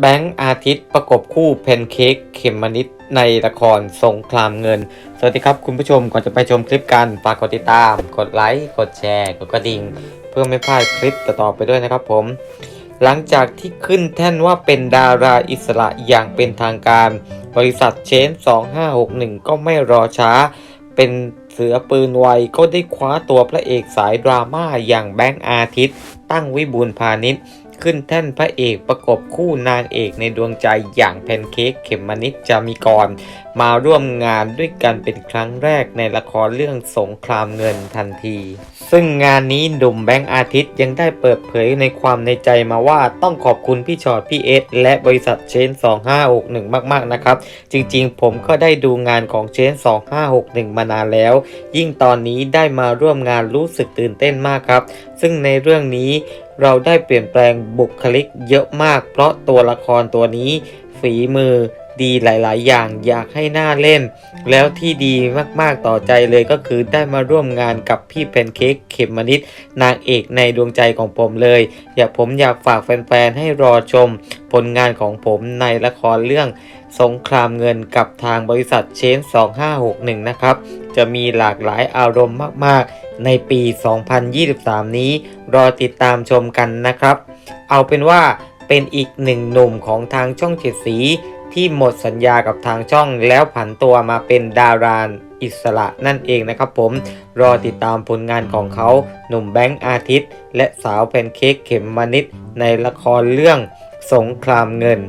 แบงค์อาทิตย์ประกบคู่เพนเค้กเขมมนิดในละครสงครามเงิน สวัสดีครับคุณผู้ชมก่อนจะไปชมคลิปกันฝากกดติดตาม กดไลค์ กดแชร์ กดกระดิ่ง เพื่อไม่พลาดคลิปต่อๆไปด้วยนะครับผม หลังจากที่ขึ้นแท่นว่าเป็นดาราอิสระอย่างเป็นทางการ บริษัทเชน 2561 ก็ไม่รอช้า เป็นเสือปืนไวก็ได้คว้าตัวพระเอกสายดราม่าอย่างแบงค์อาทิตย์ ตั้งวิบูลพาณิชย์ ขึ้นแท่นพระเอกประกบคู่นางเอกในดวงใจอย่างแพนเค้กเขมมนิดจามิกร มาร่วมงานด้วยกันเป็นครั้งแรกในละครเรื่องสงครามเงินทันที ซึ่งงานนี้หนุ่มแบงค์อาทิตย์ยังได้เปิดเผยในความในใจมาว่าต้องขอบคุณพี่ชอตพี่เอสและบริษัทเชน 2561 มาก ๆ นะครับ จริงๆ ผมก็ได้ดูงานของเชน 2561 มานานแล้ว ยิ่งตอนนี้ได้มาร่วมงานรู้สึกตื่นเต้นมากครับ ซึ่งในเรื่องนี้เราได้เปลี่ยนแปลงบุคลิกเยอะมาก เพราะตัวละครตัวนี้ฝีมือ ดีหลาย ๆ อย่างอยากให้หน้าเล่น แล้วที่ดีมากๆต่อใจเลยก็คือได้มาร่วมงานกับพี่แพนเค้กเขมมนิดนางเอกในดวงใจของผมเลย อยากผมอยากฝากแฟน ๆ ให้รอชมผลงานของผมในละครเรื่องสงครามเงินกับทางบริษัทเชน 2561 นะครับ จะมีหลากหลายอารมณ์มาก ๆ ในปี 2023 นี้ รอติดตามชมกันนะครับ เอาเป็นว่า เป็นอีกหนึ่งหนุ่มของทางช่องเจ็ดสี ที่หมดสัญญากับทางช่องแล้วผันตัวมาเป็นดารานอิสระนั่นเองนะครับผม รอติดตามผลงานของเขาหนุ่มแบงค์อาทิตย์ และสาวแพนเค้กเข็มมานิดในละครเรื่องสงครามเงิน